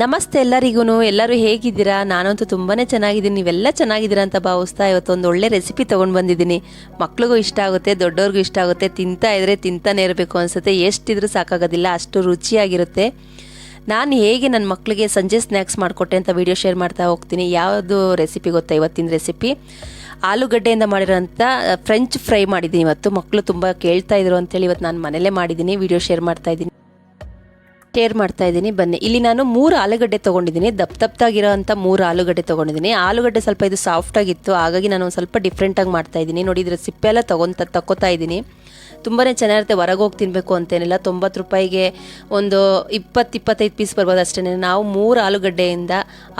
ನಮಸ್ತೆ ಎಲ್ಲರಿಗೂ ಎಲ್ಲರೂ ಹೇಗಿದ್ದೀರಾ? ನಾನಂತೂ ತುಂಬಾ ಚೆನ್ನಾಗಿದ್ದೀನಿ. ನೀವೆಲ್ಲ ಚೆನ್ನಾಗಿದ್ದೀರಾ ಅಂತ ಭಾವಿಸ್ತಾ ಇವತ್ತೊಂದು ಒಳ್ಳೆ ರೆಸಿಪಿ ತೊಗೊಂಡು ಬಂದಿದ್ದೀನಿ. ಮಕ್ಳಿಗೂ ಇಷ್ಟ ಆಗುತ್ತೆ ದೊಡ್ಡವ್ರಿಗೂ ಇಷ್ಟ ಆಗುತ್ತೆ. ತಿಂತಾ ಇದ್ರೆ ತಿಂತಾನೆ ಇರಬೇಕು ಅನಿಸುತ್ತೆ. ಎಷ್ಟಿದ್ರೂ ಸಾಕಾಗೋದಿಲ್ಲ, ಅಷ್ಟು ರುಚಿಯಾಗಿರುತ್ತೆ. ನಾನು ಹೇಗೆ ನನ್ನ ಮಕ್ಕಳಿಗೆ ಸಂಜೆ ಸ್ನ್ಯಾಕ್ಸ್ ಮಾಡಿಕೊಟ್ಟೆ ಅಂತ ವಿಡಿಯೋ ಶೇರ್ ಮಾಡ್ತಾ ಹೋಗ್ತೀನಿ. ಯಾವುದು ರೆಸಿಪಿ ಗೊತ್ತಾ ಇವತ್ತಿನ ರೆಸಿಪಿ? ಆಲೂಗಡ್ಡೆಯಿಂದ ಮಾಡಿರೋಂಥ ಫ್ರೆಂಚ್ ಫ್ರೈ ಮಾಡಿದ್ದೀನಿ ಇವತ್ತು. ಮಕ್ಕಳು ತುಂಬ ಕೇಳ್ತಾ ಇದ್ರು ಅಂತೇಳಿ ಇವತ್ತು ನಾನು ಮನೇಲೇ ಮಾಡಿದ್ದೀನಿ. ವಿಡಿಯೋ ಶೇರ್ ಮಾಡ್ತಾ ಇದ್ದೀನಿ. ಶೇರ್ ಮಾಡ್ತಾ ಇದ್ದೀನಿ. ಬನ್ನಿ. ಇಲ್ಲಿ ನಾನು ಮೂರು ಆಲೂಗಡ್ಡೆ ತೊಗೊಂಡಿದ್ದೀನಿ. ದಪ್ಪ ದಪ್ಪದಾಗಿರೋ ಅಂಥ ಮೂರು ಆಲೂಗಡ್ಡೆ ತೊಗೊಂಡಿದ್ದೀನಿ. ಆಲೂಗಡ್ಡೆ ಸ್ವಲ್ಪ ಇದು ಸಾಫ್ಟ್ ಆಗಿತ್ತು. ಹಾಗಾಗಿ ನಾನು ಒಂದು ಸ್ವಲ್ಪ ಡಿಫ್ರೆಂಟಾಗಿ ಮಾಡ್ತಾ ಇದ್ದೀನಿ. ನೋಡಿ ಇದ್ರ ಸಿಪ್ಪೆ ಎಲ್ಲ ತೊಗೊಂತ, ತಕ್ಕೋತಾ ಇದ್ದೀನಿ. ತುಂಬಾ ಚೆನ್ನಾಗಿರುತ್ತೆ. ಹೊರಗೆ ಹೋಗಿ ತಿನ್ನಬೇಕು ಅಂತೇನಿಲ್ಲ. ತೊಂಬತ್ತು ರೂಪಾಯಿಗೆ ಒಂದು ಇಪ್ಪತ್ತು, ಇಪ್ಪತ್ತೈದು ಪೀಸ್ ಬರ್ಬೋದು ಅಷ್ಟೇ. ನಾವು ಮೂರು ಆಲೂಗಡ್ಡೆಯಿಂದ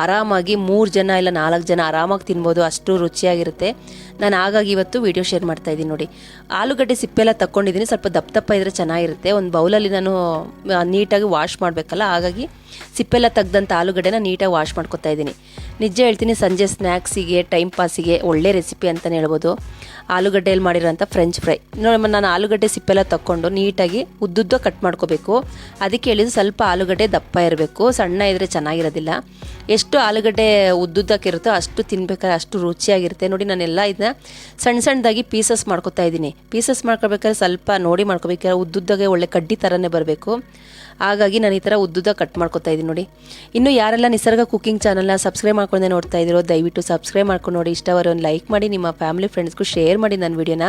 ಆರಾಮಾಗಿ ಮೂರು ಜನ ಇಲ್ಲ ನಾಲ್ಕು ಜನ ಆರಾಮಾಗಿ ತಿನ್ಬೋದು. ಅಷ್ಟು ರುಚಿಯಾಗಿರುತ್ತೆ. ನಾನು ಹಾಗಾಗಿ ಇವತ್ತು ವಿಡಿಯೋ ಶೇರ್ ಮಾಡ್ತಾ ಇದ್ದೀನಿ ನೋಡಿ. ಆಲೂಗಡ್ಡೆ ಸಿಪ್ಪೆಲ್ಲ ತಕ್ಕೊಂಡಿದ್ದೀನಿ. ಸ್ವಲ್ಪ ದಪ್ಪ ದಪ್ಪ ಇದ್ರೆ ಚೆನ್ನಾಗಿರುತ್ತೆ. ಒಂದು ಬೌಲಲ್ಲಿ ನಾನು ನೀಟಾಗಿ ನೀಟಾಗಿ ವಾಶ್ ಮಾಡಬೇಕಲ್ಲ ಹಾಗಾಗಿ ಸಿಪ್ಪೆಲ್ಲ ತೆಗ್ದಂಥ ಆಲೂಗಡ್ಡೆನ ನೀಟಾಗಿ ವಾಶ್ ಮಾಡ್ಕೊತಾ ಇದ್ದೀನಿ. ನಿಜ ಹೇಳ್ತೀನಿ, ಸಂಜೆ ಸ್ನ್ಯಾಕ್ಸಿಗೆ ಟೈಮ್ ಪಾಸಿಗೆ ಒಳ್ಳೆ ರೆಸಿಪಿ ಅಂತಲೇ ಹೇಳ್ಬೋದು. ಆಲೂಗಡ್ಡೆಯಲ್ಲಿ ಮಾಡಿರೋಂಥ ಫ್ರೆಂಚ್ ಫ್ರೈ ನೋಡಿ ನಾನು ಆಲೂಗಡ್ಡೆ ಸಿಪ್ಪೆಲ್ಲ ತಕ್ಕೊಂಡು ನೀಟಾಗಿ ಉದ್ದುದ್ದ ಕಟ್ ಮಾಡ್ಕೋಬೇಕು. ಅದಕ್ಕೆ ಹೇಳಿದ್ದು ಸ್ವಲ್ಪ ಆಲೂಗಡ್ಡೆ ದಪ್ಪ ಇರಬೇಕು, ಸಣ್ಣ ಇದ್ದರೆ ಚೆನ್ನಾಗಿರೋದಿಲ್ಲ. ಎಷ್ಟು ಆಲೂಗಡ್ಡೆ ಉದ್ದುದ್ದಕ್ಕಿರುತ್ತೋ ಅಷ್ಟು ತಿನ್ಬೇಕಾದ್ರೆ ಅಷ್ಟು ರುಚಿಯಾಗಿರುತ್ತೆ. ನೋಡಿ ನಾನೆಲ್ಲ ಇದನ್ನ ಸಣ್ಣ ಸಣ್ಣದಾಗಿ ಪೀಸಸ್ ಮಾಡ್ಕೊತಾ ಇದ್ದೀನಿ. ಪೀಸಸ್ ಮಾಡ್ಕೋಬೇಕಾದ್ರೆ ಸ್ವಲ್ಪ ನೋಡಿ ಮಾಡ್ಕೋಬೇಕಾದ್ರೆ ಉದ್ದುದ್ದಾಗೆ ಒಳ್ಳೆ ಕಡ್ಡಿ ಥರನೇ ಬರಬೇಕು. ಹಾಗಾಗಿ ನಾನು ಈ ಥರ ಉದ್ದುದ್ದ ಕಟ್ ಮಾಡ್ಕೊತಾ ಇದ್ದೀನಿ ನೋಡಿ. ಇನ್ನು ಯಾರೆಲ್ಲ ನಿಸರ್ಗ ಕುಕ್ಕಿಂಗ್ ಚಾನಲ್ನ ಸಬ್ಸ್ಕ್ರೈಬ್ ಮಾಡ್ಕೊಂಡೆ ನೋಡ್ತಾ ಇದ್ದೀರೋ, ದಯವಿಟ್ಟು ಸಬ್ಸ್ಕ್ರೈಬ್ ಮಾಡ್ಕೊಂಡು ನೋಡಿ. ಇಷ್ಟವರು ಒಂದು ಲೈಕ್ ಮಾಡಿ, ನಿಮ್ಮ ಫ್ಯಾಮಿಲಿ ಫ್ರೆಂಡ್ಸ್ಗೂ ಶೇರ್ ಮಾಡಿ ನನ್ನ ವಿಡಿಯೋನ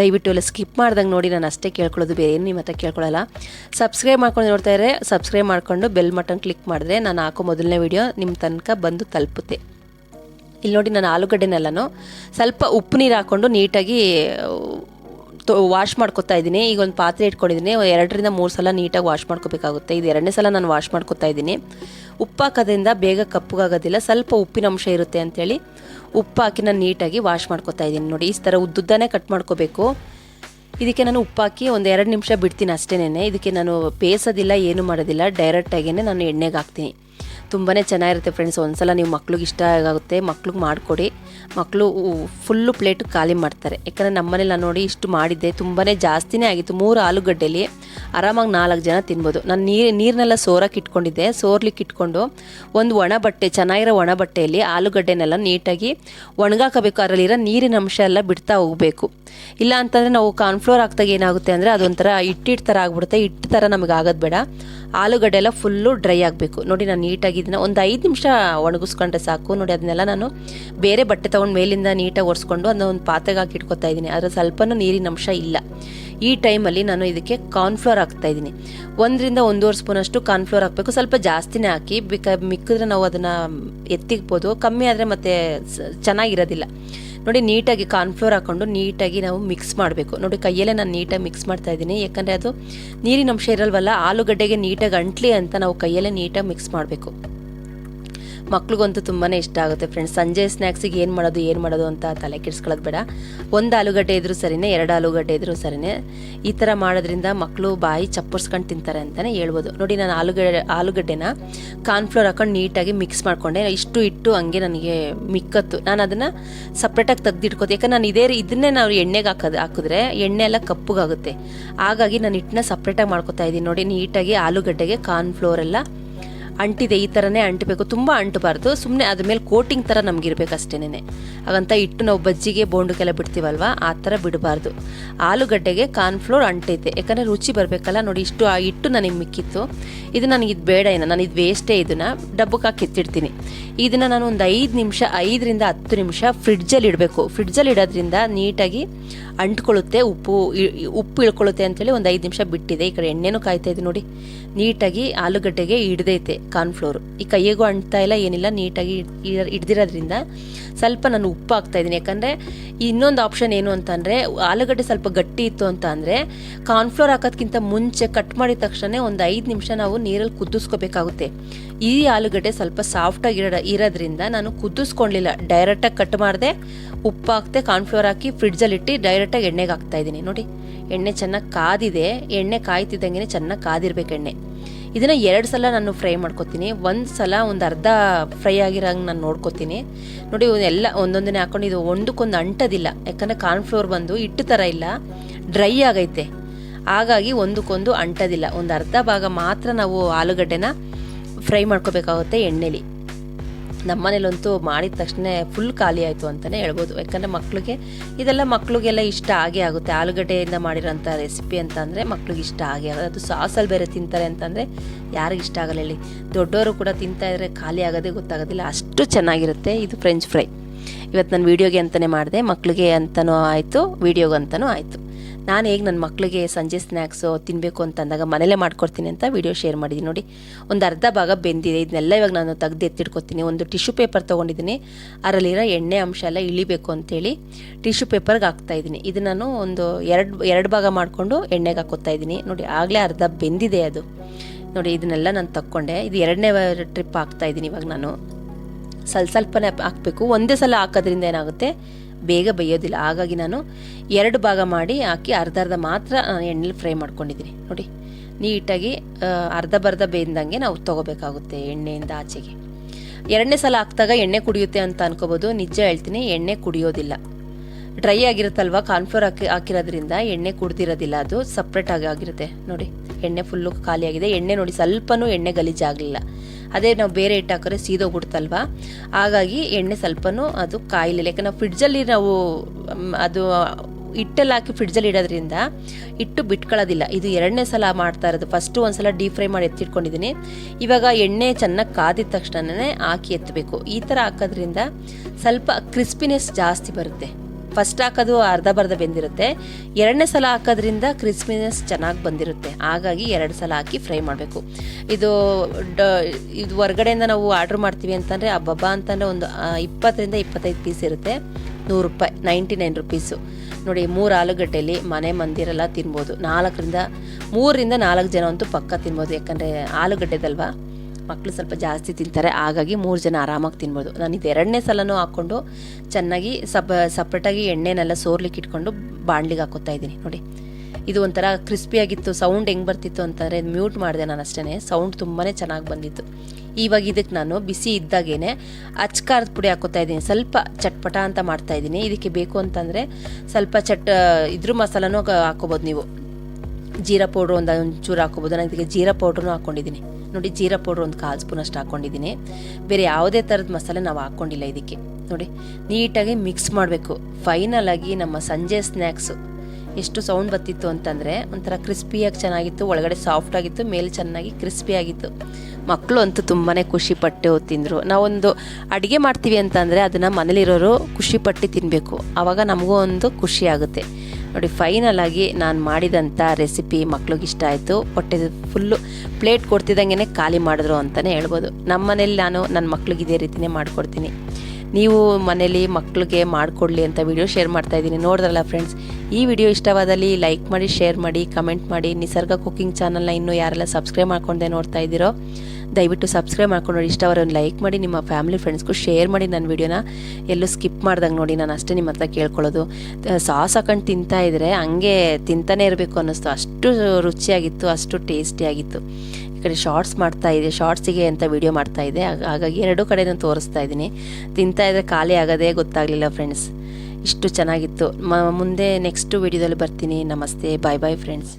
ದಯವಿಟ್ಟು ಎಲ್ಲ ಸ್ಕಿಪ್ ಮಾಡ್ದಂಗೆ ನೋಡಿ, ನಾನು ಅಷ್ಟೇ ಕೇಳ್ಕೊಳ್ಳೋದು, ಬೇರೆ ಏನು ನಿಮ್ಮ ಹತ್ರ ಕೇಳ್ಕೊಳ್ಳಲ್ಲ. ಸಬ್ಸ್ಕ್ರೈಬ್ ಮಾಡ್ಕೊಂಡು ನೋಡ್ತಾ ಇದ್ರೆ ಸಬ್ಸ್ಕ್ರೈಬ್ ಮಾಡ್ಕೊಂಡು ಬೆಲ್ ಮಟನ್ ಕ್ಲಿಕ್ ಮಾಡಿದ್ರೆ ನಾನು ಹಾಕೋ ಮೊದಲನೇ ವಿಡಿಯೋ ನಿಮ್ಮ ತನಕ ಬಂದು ತಲುಪುತ್ತೆ. ಇಲ್ಲಿ ನೋಡಿ, ನಾನು ಆಲೂಗಡ್ಡೆನೆಲ್ಲನೂ ಸ್ವಲ್ಪ ಉಪ್ಪು ನೀರು ಹಾಕ್ಕೊಂಡು ನೀಟಾಗಿ ವಾಶ್ ಮಾಡ್ಕೊತಾ ಇದ್ದೀನಿ. ಈಗ ಒಂದು ಪಾತ್ರೆ ಇಟ್ಕೊಂಡಿದ್ದೀನಿ. ಎರಡರಿಂದ ಮೂರು ಸಲ ನೀಟಾಗಿ ವಾಶ್ ಮಾಡ್ಕೋಬೇಕಾಗುತ್ತೆ. ಇದು ಎರಡನೇ ಸಲ ನಾನು ವಾಶ್ ಮಾಡ್ಕೊತಾ ಇದ್ದೀನಿ. ಉಪ್ಪು ಹಾಕೋದ್ರಿಂದ ಬೇಗ ಕಪ್ಪಗಾಗೋದಿಲ್ಲ. ಸ್ವಲ್ಪ ಉಪ್ಪಿನ ಅಂಶ ಇರುತ್ತೆ ಅಂಥೇಳಿ ಉಪ್ಪು ಹಾಕಿ ನಾನು ನೀಟಾಗಿ ವಾಶ್ ಮಾಡ್ಕೊತಾ ಇದ್ದೀನಿ ನೋಡಿ. ಈ ಥರ ಉದ್ದುದ್ದಾನೆ ಕಟ್ ಮಾಡ್ಕೋಬೇಕು. ಇದಕ್ಕೆ ನಾನು ಉಪ್ಪಾಕಿ ಒಂದು ಎರಡು ನಿಮಿಷ ಬಿಡ್ತೀನಿ ಅಷ್ಟೇನೆ ಇದಕ್ಕೆ ನಾನು ಬೇಯಿಸೋದಿಲ್ಲ ಏನು ಮಾಡೋದಿಲ್ಲ. ಡೈರೆಕ್ಟಾಗೇ ನಾನು ಎಣ್ಣೆಗೆ ಹಾಕ್ತೀನಿ. ತುಂಬಾ ಚೆನ್ನಾಗಿರುತ್ತೆ ಫ್ರೆಂಡ್ಸ್ ಒಂದ್ಸಲ ನೀವು ಮಕ್ಳಿಗೆ ಇಷ್ಟ ಆಗುತ್ತೆ ಮಕ್ಳಿಗೆ ಮಾಡಿಕೊಡಿ. ಮಕ್ಕಳು ಫುಲ್ಲು ಪ್ಲೇಟ್ ಖಾಲಿ ಮಾಡ್ತಾರೆ. ಯಾಕಂದರೆ ನಮ್ಮನೇಲಿ ನಾನು ನೋಡಿ ಇಷ್ಟು ಮಾಡಿದ್ದೆ. ತುಂಬಾ ಜಾಸ್ತಿನೇ ಆಗಿತ್ತು. ಮೂರು ಆಲೂಗಡ್ಡೆಲಿ ಆರಾಮಾಗಿ ನಾಲ್ಕು ಜನ ತಿನ್ಬೋದು. ನಾನು ನೀರು ನೀರನ್ನೆಲ್ಲ ಸೋರಕ್ಕೆ ಇಟ್ಕೊಂಡಿದ್ದೆ. ಸೋರ್ಲಿಕ್ಕೆ ಇಟ್ಕೊಂಡು ಒಂದು ಒಣ ಬಟ್ಟೆ, ಚೆನ್ನಾಗಿರೋ ಒಣ ಬಟ್ಟೆಯಲ್ಲಿ ಆಲೂಗಡ್ಡೆನೆಲ್ಲ ನೀಟಾಗಿ ಒಣಗಾಕಬೇಕು. ಅದರಲ್ಲಿರೋ ನೀರಿನ ಅಂಶ ಎಲ್ಲ ಬಿಡ್ತಾ ಹೋಗಬೇಕು. ಇಲ್ಲ ಅಂತಂದರೆ ನಾವು ಕಾರ್ನ್ಫ್ಲೋರ್ ಹಾಕ್ದಾಗ ಏನಾಗುತ್ತೆ ಅಂದರೆ ಅದೊಂಥರ ಹಿಟ್ಟಿಟ್ಟು ಥರ ಆಗ್ಬಿಡುತ್ತೆ. ಹಿಟ್ಟು ಥರ ನಮಗೆ ಆಗೋದು ಬೇಡ. ಆಲೂಗಡ್ಡೆ ಎಲ್ಲ ಫುಲ್ಲು ಡ್ರೈ ಆಗಬೇಕು. ನೋಡಿ ನಾನು ನೀಟಾಗಿ ಇದನ್ನ ಒಂದು ಐದು ನಿಮಿಷ ಒಣಗಿಸ್ಕೊಂಡ್ರೆ ಸಾಕು. ನೋಡಿ ಅದನ್ನೆಲ್ಲ ನಾನು ಬೇರೆ ಬಟ್ಟೆ ತೊಗೊಂಡು ಮೇಲಿಂದ ನೀಟಾಗಿ ಒರೆಸ್ಕೊಂಡು ಅದನ್ನ ಒಂದು ಪಾತ್ರೆಗೆ ಹಾಕಿ ಇಟ್ಕೊತಾ ಇದ್ದೀನಿ ಅದರ ಸ್ವಲ್ಪನೂ ನೀರಿನ ಅಂಶ ಇಲ್ಲ. ಈ ಟೈಮಲ್ಲಿ ನಾನು ಇದಕ್ಕೆ ಕಾರ್ನ್ಫ್ಲೋರ್ ಹಾಕ್ತಾ ಇದ್ದೀನಿ ಒಂದರಿಂದ ಒಂದೂವರೆ ಸ್ಪೂನಷ್ಟು ಕಾರ್ನ್ಫ್ಲೋರ್ ಹಾಕಬೇಕು. ಸ್ವಲ್ಪ ಜಾಸ್ತಿನೇ ಹಾಕಿ ಬಿಕ ಮಿಕ್ಕಿದ್ರೆ ನಾವು ಅದನ್ನು ಎತ್ತಿಗ್ಬೋದು. ಕಮ್ಮಿ ಆದರೆ ಮತ್ತೆ ಚೆನ್ನಾಗಿರೋದಿಲ್ಲ. ನೋಡಿ, ನೀಟಾಗಿ ಕಾರ್ನ್ಫ್ಲೋರ್ ಹಾಕೊಂಡು ನೀಟಾಗಿ ನಾವು ಮಿಕ್ಸ್ ಮಾಡಬೇಕು. ನೋಡಿ, ಕೈಯಲ್ಲೇ ನಾನು ನೀಟಾಗಿ ಮಿಕ್ಸ್ ಮಾಡ್ತಾ ಇದ್ದೀನಿ. ಯಾಕಂದರೆ ಅದು ನೀರಿನ ಅಂಶ ಇರಲ್ವಲ್ಲ, ಆಲೂಗಡ್ಡೆಗೆ ನೀಟಾಗಿ ಅಂಟ್ಲಿ ಅಂತ ನಾವು ಕೈಯಲ್ಲೇ ನೀಟಾಗಿ ಮಿಕ್ಸ್ ಮಾಡಬೇಕು. ಮಕ್ಳಿಗಂತೂ ತುಂಬಾ ಇಷ್ಟ ಆಗುತ್ತೆ ಫ್ರೆಂಡ್ಸ್ ಸಂಜೆ ಸ್ನ್ಯಾಕ್ಸಿಗೆ ಏನು ಮಾಡೋದು ಏನು ಮಾಡೋದು ಅಂತ ತಲೆ ಕೆಡಿಸ್ಕೊಳ್ಳೋದು ಬೇಡ. ಒಂದು ಆಲೂಗಡ್ಡೆ ಇದ್ರೂ ಸರಿನೇ, ಎರಡು ಆಲೂಗಡ್ಡೆ ಇದ್ರೂ ಸರಿನೇ. ಈ ಥರ ಮಾಡೋದ್ರಿಂದ ಮಕ್ಕಳು ಬಾಯಿ ಚಪ್ಪರ್ಸ್ಕೊಂಡು ತಿಂತಾರೆ ಅಂತಲೇ ಹೇಳ್ಬೋದು. ನೋಡಿ ನಾನು ಆಲೂಗಡ್ಡೆ, ಆಲೂಗಡ್ಡೆನ ಕಾರ್ನ್ಫ್ಲೋರ್ ಹಾಕೊಂಡು ನೀಟಾಗಿ ಮಿಕ್ಸ್ ಮಾಡಿಕೊಂಡೆ. ಇಷ್ಟು ಇಟ್ಟು ಹಂಗೆ ನನಗೆ ಮಿಕ್ಕತ್ತು. ನಾನು ಅದನ್ನು ಸಪ್ರೇಟಾಗಿ ತೆಗ್ದಿಟ್ಕೋತೀನಿ ಯಾಕಂದ್ರೆ ನಾನು ಇದೇ ಇದನ್ನೇ ನಾವು ಎಣ್ಣೆಗೆ ಹಾಕೋದು, ಹಾಕಿದ್ರೆ ಎಣ್ಣೆ ಎಲ್ಲ ಕಪ್ಪಗಾಗುತ್ತೆ. ಹಾಗಾಗಿ ನಾನು ಹಿಟ್ಟನ್ನ ಸಪ್ರೇಟಾಗಿ ಮಾಡ್ಕೊತಾ ಇದ್ದೀನಿ ನೋಡಿ ನೀಟಾಗಿ ಆಲೂಗಡ್ಡೆಗೆ ಕಾರ್ನ್ಫ್ಲೋರ್ ಎಲ್ಲ ಅಂಟಿದೆ ಈ ಥರನೇ ಅಂಟಬೇಕು. ತುಂಬ ಅಂಟಬಾರ್ದು. ಸುಮ್ಮನೆ ಅದ್ರ ಮೇಲೆ ಕೋಟಿಂಗ್ ಥರ ನಮಗಿರ್ಬೇಕು ಅಷ್ಟೇನೆ ಹಾಗಂತ ಇಟ್ಟು ನಾವು ಬಜ್ಜಿಗೆ ಬೋಂಡಕ್ಕೆಲ್ಲ ಬಿಡ್ತೀವಲ್ವ? ಆ ಥರ ಬಿಡಬಾರ್ದು. ಆಲೂಗಡ್ಡೆಗೆ ಕಾರ್ನ್ಫ್ಲೋರ್ ಅಂಟೈತೆ ಯಾಕಂದರೆ ರುಚಿ ಬರಬೇಕಲ್ಲ. ನೋಡಿ ಇಷ್ಟು ಆ ಹಿಟ್ಟು ನನಗೆ ಮಿಕ್ಕಿತ್ತು ಇದು ನನಗೆ ಇದು ಬೇಡ ಏನು. ನಾನು ಇದು ವೇಸ್ಟೇ ಇದನ್ನು ಡಬ್ಬಕ್ಕೆ ಹಾಕಿ ಇದನ್ನು ನಾನು ಒಂದು ಐದು ನಿಮಿಷ, ಐದರಿಂದ ಹತ್ತು ನಿಮಿಷ ಫ್ರಿಡ್ಜಲ್ಲಿ ಇಡಬೇಕು. ಫ್ರಿಡ್ಜಲ್ಲಿ ಇಡೋದ್ರಿಂದ ನೀಟಾಗಿ ಅಂಟ್ಕೊಳ್ಳುತ್ತೆ. ಉಪ್ಪು ಉಪ್ಪು ಇಳ್ಕೊಳ್ಳುತ್ತೆ ಅಂತೇಳಿ ಒಂದು ಐದು ನಿಮಿಷ ಬಿಟ್ಟಿದೆ. ಈ ಕಡೆ ಎಣ್ಣೆನೂ ಕಾಯ್ತಾ ಇದೆ ನೋಡಿ. ನೀಟಾಗಿ ಆಲೂಗಡ್ಡೆಗೆ ಹಿಡ್ದೈತೆ. ಕಾರ್ನ್ಫ್ಲೋರು ಈ ಕೈಯಿಗೂ ಅಂಟ್ತಾ ಇಲ್ಲ, ಏನಿಲ್ಲ, ನೀಟಾಗಿ ಹಿಡ್ದಿರೋದ್ರಿಂದ ಸ್ವಲ್ಪ ನಾನು ಉಪ್ಪು ಹಾಕ್ತಾ ಇದ್ದೀನಿ. ಯಾಕಂದರೆ ಇನ್ನೊಂದು ಆಪ್ಷನ್ ಏನು ಅಂತಂದರೆ, ಆಲೂಗಡ್ಡೆ ಸ್ವಲ್ಪ ಗಟ್ಟಿ ಇತ್ತು ಅಂತ ಅಂದರೆ ಕಾರ್ನ್ಫ್ಲೋರ್ ಹಾಕೋದ್ಕಿಂತ ಮುಂಚೆ ಕಟ್ ಮಾಡಿದ ತಕ್ಷಣ ಒಂದು ಐದು ನಿಮಿಷ ನಾವು ನೀರಲ್ಲಿ ಕುದಿಸ್ಕೋಬೇಕಾಗುತ್ತೆ. ಈ ಆಲೂಗಡ್ಡೆ ಸ್ವಲ್ಪ ಸಾಫ್ಟಾಗಿ ಇರೋ, ಇರೋದ್ರಿಂದ ನಾನು ಕುದಿಸ್ಕೊಳ್ಲಿಲ್ಲ ಡೈರೆಕ್ಟಾಗಿ ಕಟ್ ಮಾಡಿದೆ ಉಪ್ಪು ಹಾಕ್ತೆ ಕಾರ್ನ್ಫ್ಲೋರ್ ಹಾಕಿ ಫ್ರಿಡ್ಜಲ್ಲಿಟ್ಟು ಡೈರೆಕ್ಟಾಗಿ ಎಣ್ಣೆಗೆ ಹಾಕ್ತಾ ಇದ್ದೀನಿ. ನೋಡಿ, ಎಣ್ಣೆ ಚೆನ್ನಾಗಿ ಕಾದಿದೆ. ಎಣ್ಣೆ ಕಾಯ್ತಿದ್ದಂಗೆ ಚೆನ್ನಾಗಿ ಕಾದಿರ್ಬೇಕು ಎಣ್ಣೆ. ಇದನ್ನು ಎರಡು ಸಲ ನಾನು ಫ್ರೈ ಮಾಡ್ಕೊತೀನಿ. ಒಂದು ಸಲ ಒಂದು ಅರ್ಧ ಫ್ರೈ ಆಗಿರೋಂಗೆ ನಾನು ನೋಡ್ಕೊತೀನಿ. ನೋಡಿ ಎಲ್ಲ ಒಂದೊಂದನೇ ಹಾಕೊಂಡು ಇದು ಒಂದಕ್ಕೊಂದು ಅಂಟೋದಿಲ್ಲ. ಯಾಕಂದರೆ ಕಾರ್ನ್ಫ್ಲೋರ್ ಬಂದು ಹಿಟ್ಟು ಥರ ಇಲ್ಲ. ಡ್ರೈ ಆಗೈತೆ. ಹಾಗಾಗಿ ಒಂದಕ್ಕೊಂದು ಅಂಟೋದಿಲ್ಲ. ಒಂದು ಅರ್ಧ ಭಾಗ ಮಾತ್ರ ನಾವು ಆಲೂಗಡ್ಡೆನ ಫ್ರೈ ಮಾಡ್ಕೋಬೇಕಾಗುತ್ತೆ ಎಣ್ಣೆಲಿ. ನಮ್ಮನೇಲಂತೂ ಮಾಡಿದ ತಕ್ಷಣ ಫುಲ್ ಖಾಲಿ ಆಯಿತು ಅಂತಲೇ ಹೇಳ್ಬೋದು. ಯಾಕಂದರೆ ಮಕ್ಕಳಿಗೆ ಇದೆಲ್ಲ ಮಕ್ಕಳಿಗೆಲ್ಲ ಇಷ್ಟ ಆಗೇ ಆಗುತ್ತೆ. ಆಲೂಗಡ್ಡೆಯಿಂದ ಮಾಡಿರೋಂಥ ರೆಸಿಪಿ ಅಂತ ಅಂದರೆ ಮಕ್ಳಿಗೆ ಇಷ್ಟ ಆಗೇ ಆಗುತ್ತೆ. ಅದು ಸಾಸಲ್ಲಿ ಬೇರೆ ತಿಂತಾರೆ ಅಂತಂದರೆ ಯಾರಿಗೆ ಇಷ್ಟ ಆಗಲ್ಲ ಹೇಳಿ. ದೊಡ್ಡವರು ಕೂಡ ತಿಂತಾ ಇದ್ರೆ ಖಾಲಿ ಆಗೋದೇ ಗೊತ್ತಾಗೋದಿಲ್ಲ. ಅಷ್ಟು ಚೆನ್ನಾಗಿರುತ್ತೆ ಇದು ಫ್ರೆಂಚ್ ಫ್ರೈ ಇವತ್ತು ನಾನು ವೀಡಿಯೋಗೆ ಅಂತಲೇ ಮಾಡಿದೆ. ಮಕ್ಕಳಿಗೆ ಅಂತಲೂ ಆಯಿತು ವೀಡಿಯೋಗೆ ಅಂತಲೂ ಆಯಿತು. ನಾನು ಹೇಗೆ ನನ್ನ ಮಕ್ಕಳಿಗೆ ಸಂಜೆ ಸ್ನ್ಯಾಕ್ಸು ತಿನ್ನಬೇಕು ಅಂತ ಅಂದಾಗ ಮನೇಲೇ ಮಾಡ್ಕೊಡ್ತೀನಿ ಅಂತ ವೀಡಿಯೋ ಶೇರ್ ಮಾಡಿದ್ದೀನಿ ನೋಡಿ. ಒಂದು ಅರ್ಧ ಭಾಗ ಬೆಂದಿದೆ. ಇದನ್ನೆಲ್ಲ ಇವಾಗ ನಾನು ತೆಗ್ದು ಎತ್ತಿಟ್ಕೊತೀನಿ. ಒಂದು ಟಿಶ್ಯೂ ಪೇಪರ್ ತೊಗೊಂಡಿದ್ದೀನಿ. ಅದರಲ್ಲಿರೋ ಎಣ್ಣೆ ಅಂಶ ಎಲ್ಲ ಇಳಿಬೇಕು ಅಂತೇಳಿ ಟಿಶ್ಯೂ ಪೇಪರ್ಗೆ ಹಾಕ್ತಾ ಇದ್ದೀನಿ. ಇದು ನಾನು ಒಂದು ಎರಡು ಎರಡು ಭಾಗ ಮಾಡಿಕೊಂಡು ಎಣ್ಣೆಗೆ ಹಾಕೋತಾ ಇದ್ದೀನಿ. ನೋಡಿ, ಆಗಲೇ ಅರ್ಧ ಬೆಂದಿದೆ ಅದು. ನೋಡಿ, ಇದನ್ನೆಲ್ಲ ನಾನು ತಕ್ಕೊಂಡೆ. ಇದು ಎರಡನೇ ಟ್ರಿಪ್ ಹಾಕ್ತಾ ಇದ್ದೀನಿ ಇವಾಗ ನಾನು. ಸ್ವಲ್ಪ ಸ್ವಲ್ಪನೇ ಹಾಕಬೇಕು. ಒಂದೇ ಸಲ ಹಾಕೋದ್ರಿಂದ ಏನಾಗುತ್ತೆ? ಬೇಗ ಬೇಯೋದಿಲ್ಲ. ಹಾಗಾಗಿ ನಾನು ಎರಡು ಭಾಗ ಮಾಡಿ ಹಾಕಿ ಅರ್ಧ ಅರ್ಧ ಮಾತ್ರ ನಾನು ಎಣ್ಣೆಲಿ ಫ್ರೈ ಮಾಡ್ಕೊಂಡಿದ್ದೀನಿ. ನೋಡಿ, ನೀಟಾಗಿ ಅರ್ಧ ಬರ್ಧ ಬೇಯ್ದಂಗೆ ನಾವು ತೊಗೋಬೇಕಾಗುತ್ತೆ ಎಣ್ಣೆಯಿಂದ ಆಚೆಗೆ. ಎರಡನೇ ಸಲ ಹಾಕಿದಾಗ ಎಣ್ಣೆ ಕುಡಿಯುತ್ತೆ ಅಂತ ಅನ್ಕೋಬೋದು. ನಿಜ ಹೇಳ್ತೀನಿ, ಎಣ್ಣೆ ಕುಡಿಯೋದಿಲ್ಲ. ಡ್ರೈ ಆಗಿರುತ್ತಲ್ವ, ಕಾನ್ಫ್ಲೋರ್ ಹಾಕಿ, ಹಾಕಿರೋದ್ರಿಂದ ಎಣ್ಣೆ ಕುಡ್ದಿರೋದಿಲ್ಲ, ಅದು ಸಪ್ರೇಟ್ ಆಗಿ ಆಗಿರುತ್ತೆ. ನೋಡಿ, ಎಣ್ಣೆ ಫುಲ್ಲು ಖಾಲಿಯಾಗಿದೆ. ಎಣ್ಣೆ ನೋಡಿ, ಸ್ವಲ್ಪನೂ ಎಣ್ಣೆ ಗಲೀಜಾಗಲಿಲ್ಲ. ಅದೇ ನಾವು ಬೇರೆ ಹಿಟ್ಟು ಹಾಕಿದ್ರೆ ಸೀದೋಗ್ಬಿಡ್ತಲ್ವ? ಹಾಗಾಗಿ ಎಣ್ಣೆ ಸ್ವಲ್ಪನೂ ಅದು ಕಾಯಿಲ್ಲ ಯಾಕಂದ್ರೆ ನಾವು ಫ್ರಿಡ್ಜಲ್ಲಿ ನಾವು ಅದು ಹಿಟ್ಟಲ್ಲಿ ಹಾಕಿ ಫ್ರಿಡ್ಜಲ್ಲಿ ಇಡೋದ್ರಿಂದ ಹಿಟ್ಟು ಬಿಟ್ಕೊಳ್ಳೋದಿಲ್ಲ. ಇದು ಎರಡನೇ ಸಲ ಮಾಡ್ತಾ ಇರೋದು. ಫಸ್ಟು ಒಂದ್ಸಲ ಡೀಪ್ ಫ್ರೈ ಮಾಡಿ ಎತ್ತಿಟ್ಕೊಂಡಿದ್ದೀನಿ. ಇವಾಗ ಎಣ್ಣೆ ಚೆನ್ನಾಗಿ ಕಾದಿದ ತಕ್ಷಣನೇ ಹಾಕಿ ಎತ್ತಬೇಕು. ಈ ಥರ ಹಾಕೋದ್ರಿಂದ ಸ್ವಲ್ಪ ಕ್ರಿಸ್ಪಿನೆಸ್ ಜಾಸ್ತಿ ಬರುತ್ತೆ. ಫಸ್ಟ್ ಹಾಕೋದು ಅರ್ಧ ಬರ್ಧ ಬೆಂದಿರುತ್ತೆ. ಎರಡನೇ ಸಲ ಹಾಕೋದ್ರಿಂದ ಕ್ರಿಸ್ಪಿನೆಸ್ ಚೆನ್ನಾಗಿ ಬಂದಿರುತ್ತೆ. ಹಾಗಾಗಿ ಎರಡು ಸಲ ಹಾಕಿ ಫ್ರೈ ಮಾಡಬೇಕು. ಇದು ಡ, ಇದು ಹೊರಗಡೆಯಿಂದ ನಾವು ಆರ್ಡ್ರ್ ಮಾಡ್ತೀವಿ ಅಂತಂದರೆ ಹಬ್ಬಬ್ಬ ಅಂತಂದರೆ ಒಂದು ಇಪ್ಪತ್ತರಿಂದ ಇಪ್ಪತ್ತೈದು ಪೀಸ್ ಇರುತ್ತೆ. ನೂರು ರೂಪಾಯಿ, ನೈಂಟಿ ನೈನ್ ರುಪೀಸು. ನೋಡಿ, ಮೂರು ಆಲೂಗಡ್ಡೆಯಲ್ಲಿ ಮನೆ ಮಂದಿರೆಲ್ಲ ತಿನ್ಬೋದು. ನಾಲ್ಕರಿಂದ, ಮೂರರಿಂದ ನಾಲ್ಕು ಜನ ಅಂತೂ ಪಕ್ಕ ತಿನ್ಬೋದು. ಯಾಕಂದರೆ ಆಲೂಗಡ್ಡೆದಲ್ವಾ? ಮಕ್ಕಳು ಸ್ವಲ್ಪ ಜಾಸ್ತಿ ತಿಂತಾರೆ, ಹಾಗಾಗಿ ಮೂರು ಜನ ಆರಾಮಾಗಿ ತಿನ್ಬೋದು. ನಾನು ಇದು ಎರಡನೇ ಸಲನೂ ಹಾಕ್ಕೊಂಡು ಚೆನ್ನಾಗಿ ಸಪ, ಸಪ್ರೇಟಾಗಿ ಎಣ್ಣೆನೆಲ್ಲ ಸೋರ್ಲಿಕ್ಕೆ ಇಟ್ಕೊಂಡು ಬಾಣ್ಲಿಗೆ ಹಾಕೋತಾ ಇದ್ದೀನಿ, ನೋಡಿ. ಇದು ಒಂಥರ ಕ್ರಿಸ್ಪಿಯಾಗಿತ್ತು, ಸೌಂಡ್ ಹೆಂಗೆ ಬರ್ತಿತ್ತು ಅಂತಂದರೆ ಮ್ಯೂಟ್ ಮಾಡಿದೆ ನಾನು ಅಷ್ಟೇ ಸೌಂಡ್ ತುಂಬಾ ಚೆನ್ನಾಗಿ ಬಂದಿತ್ತು. ಇವಾಗ ಇದಕ್ಕೆ ನಾನು ಬಿಸಿ ಇದ್ದಾಗೇನೆ ಅಚ್ಕಾರದ ಪುಡಿ ಹಾಕೋತಾ ಇದ್ದೀನಿ, ಸ್ವಲ್ಪ ಚಟ್ಪಟ ಅಂತ ಮಾಡ್ತಾ ಇದ್ದೀನಿ. ಇದಕ್ಕೆ ಬೇಕು ಅಂತಂದರೆ ಸ್ವಲ್ಪ ಚಟ್, ಇದ್ರ ಮಸಾಲನೂ ಹಾಕೋಬೋದು ನೀವು. ಜೀರಾ ಪೌಡ್ರ್ ಒಂದು ಒಂಚೂರು ಹಾಕೋಬೋದು ನಾನು ಇದಕ್ಕೆ ಜೀರಾ ಪೌಡ್ರೂ ಹಾಕ್ಕೊಂಡಿದ್ದೀನಿ ನೋಡಿ, ಜೀರಾ ಪೌಡ್ರ್ ಒಂದು ಕಾಲು ಸ್ಪೂನ್ ಅಷ್ಟು ಹಾಕ್ಕೊಂಡಿದ್ದೀನಿ ಬೇರೆ ಯಾವುದೇ ಥರದ ಮಸಾಲೆ ನಾವು ಹಾಕ್ಕೊಂಡಿಲ್ಲ ಇದಕ್ಕೆ. ನೋಡಿ, ನೀಟಾಗಿ ಮಿಕ್ಸ್ ಮಾಡಬೇಕು. ಫೈನಲ್ ಆಗಿ ನಮ್ಮ ಸಂಜೆ ಸ್ನ್ಯಾಕ್ಸು ಎಷ್ಟು ಸೌಂಡ್ ಬತ್ತಿತ್ತು ಅಂತಂದರೆ, ಒಂಥರ ಕ್ರಿಸ್ಪಿಯಾಗಿ ಚೆನ್ನಾಗಿತ್ತು, ಒಳಗಡೆ ಸಾಫ್ಟ್ ಆಗಿತ್ತು, ಮೇಲೆ ಚೆನ್ನಾಗಿ ಕ್ರಿಸ್ಪಿ ಆಗಿತ್ತು. ಮಕ್ಕಳು ಅಂತೂ ತುಂಬಾ ಖುಷಿಪಟ್ಟು ತಿಂದರು. ನಾವೊಂದು ಅಡುಗೆ ಮಾಡ್ತೀವಿ ಅಂತಂದರೆ, ಅದನ್ನು ಮನೇಲಿರೋರು ಖುಷಿಪಟ್ಟು ತಿನ್ನಬೇಕು ಆವಾಗ ನಮಗೂ ಒಂದು ಖುಷಿ ಆಗುತ್ತೆ. ನೋಡಿ ಫೈನಲ್ ಆಗಿ ನಾನು ಮಾಡಿದಂಥ ರೆಸಿಪಿ ಮಕ್ಳಿಗೆ ಇಷ್ಟ ಆಯಿತು. ಹೊಟ್ಟೆ ಫುಲ್ಲು ಪ್ಲೇಟ್ ಕೊಡ್ತಿದ್ದಂಗೆ ಖಾಲಿ ಮಾಡಿದ್ರು ಅಂತಲೇ ಹೇಳ್ಬೋದು. ನಮ್ಮ ಮನೇಲಿ ನಾನು ನನ್ನ ಮಕ್ಳಿಗೆ ಇದೇ ರೀತಿನೇ ಮಾಡಿಕೊಡ್ತೀನಿ. ನೀವು ಮನೇಲಿ ಮಕ್ಳಿಗೆ ಮಾಡಿಕೊಡ್ಲಿ ಅಂತ ವಿಡಿಯೋ ಶೇರ್ ಮಾಡ್ತಾ ಇದ್ದೀನಿ. ನೋಡಿದ್ರಲ್ಲ ಫ್ರೆಂಡ್ಸ್ ಈ ವಿಡಿಯೋ ಇಷ್ಟವಾದಲ್ಲಿ ಲೈಕ್ ಮಾಡಿ ಶೇರ್ ಮಾಡಿ ಕಮೆಂಟ್ ಮಾಡಿ. ನಿಸರ್ಗ ಕುಕ್ಕಿಂಗ್ ಚಾನಲ್ನ ಇನ್ನೂ ಯಾರೆಲ್ಲ ಸಬ್ಸ್ಕ್ರೈಬ್ ಮಾಡ್ಕೊಂಡೆ ನೋಡ್ತಾ ಇದ್ದೀರೋ ದಯವಿಟ್ಟು ಸಬ್ಸ್ಕ್ರೈಬ್ ಮಾಡ್ಕೊಂಡು ನೋಡಿ ಇಷ್ಟವರ ಒಂದು ಲೈಕ್ ಮಾಡಿ, ನಿಮ್ಮ ಫ್ಯಾಮಿಲಿ ಫ್ರೆಂಡ್ಸ್ಗೂ ಶೇರ್ ಮಾಡಿ ನನ್ನ ವಿಡಿಯೋನ. ಎಲ್ಲೂ ಸ್ಕಿಪ್ ಮಾಡ್ದಂಗೆ ನೋಡಿ, ನಾನು ಅಷ್ಟೇ ನಿಮ್ಮ ಹತ್ರ ಕೇಳ್ಕೊಳ್ಳೋದು. ಸಾಸ್ ಹಾಕೊಂಡು ತಿಂತಾ ಇದ್ರೆ ಹಂಗೆ ತಿಂತಾನೇ ಇರಬೇಕು ಅನ್ನಿಸ್ತು. ಅಷ್ಟು ರುಚಿಯಾಗಿತ್ತು, ಅಷ್ಟು ಟೇಸ್ಟಿಯಾಗಿತ್ತು. ಈ ಕಡೆ ಶಾರ್ಟ್ಸ್ ಮಾಡ್ತಾ ಇದೆ ಶಾರ್ಟ್ಸಿಗೆ ಅಂತ ವಿಡಿಯೋ ಮಾಡ್ತಾ ಇದೆ. ಹಾಗಾಗಿ ಎರಡೂ ಕಡೆ ನಾನು ತೋರಿಸ್ತಾ ಇದ್ದೀನಿ. ತಿಂತಾ ಇದ್ರೆ ಖಾಲಿ ಆಗೋದೇ ಗೊತ್ತಾಗಲಿಲ್ಲ ಫ್ರೆಂಡ್ಸ್ ಇಷ್ಟು ಚೆನ್ನಾಗಿತ್ತು. ಮುಂದೆ ನೆಕ್ಸ್ಟ್ ವಿಡಿಯೋದಲ್ಲಿ ಬರ್ತೀನಿ. ನಮಸ್ತೆ. ಬಾಯ್ ಬಾಯ್ ಫ್ರೆಂಡ್ಸ್